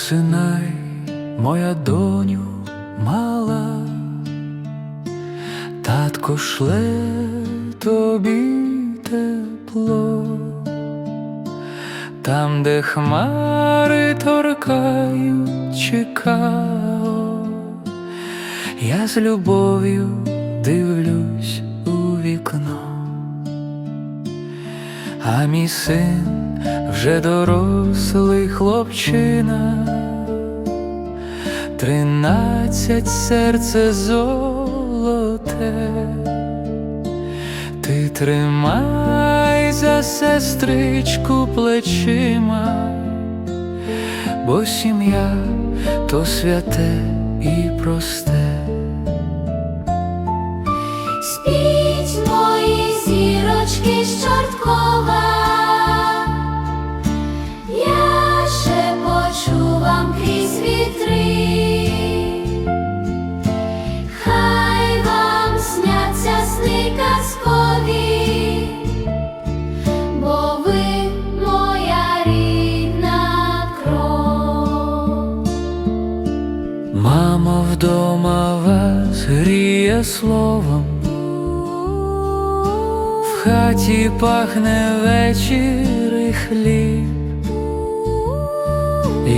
Засинай, моя доню мала, татко шле тобі тепло, там, де хмари торкають чекао, я з любов'ю дивлюсь у вікно, а мій син вже дорослий хлопчина, тринадцять серце золоте, ти тримай за сестричку плечима, бо сім'я то святе і просте. Спіть Мама вдома вас гріє словом, в хаті пахне вечір і хліб.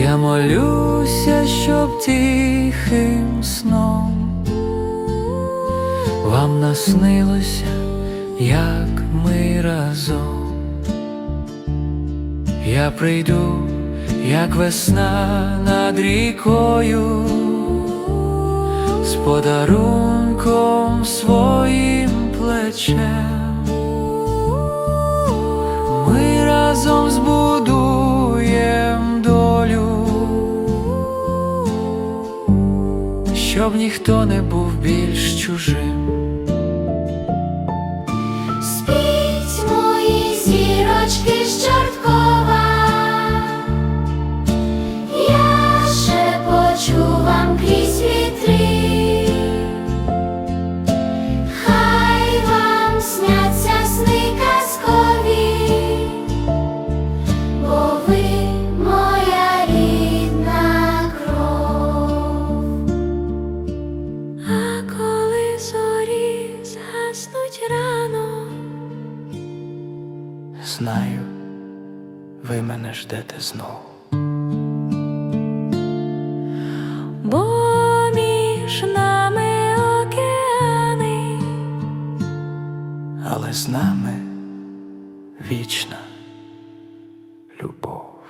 Я молюся, щоб тихим сном вам наснилося, як ми разом. Я прийду, як весна над рікою, з подарунком своїм плечем. Ми разом збудуєм долю, щоб ніхто не був більш чужим. Згаснуть рано. Знаю, ви мене ждете знову. Бо між нами океани, але з нами вічна любов.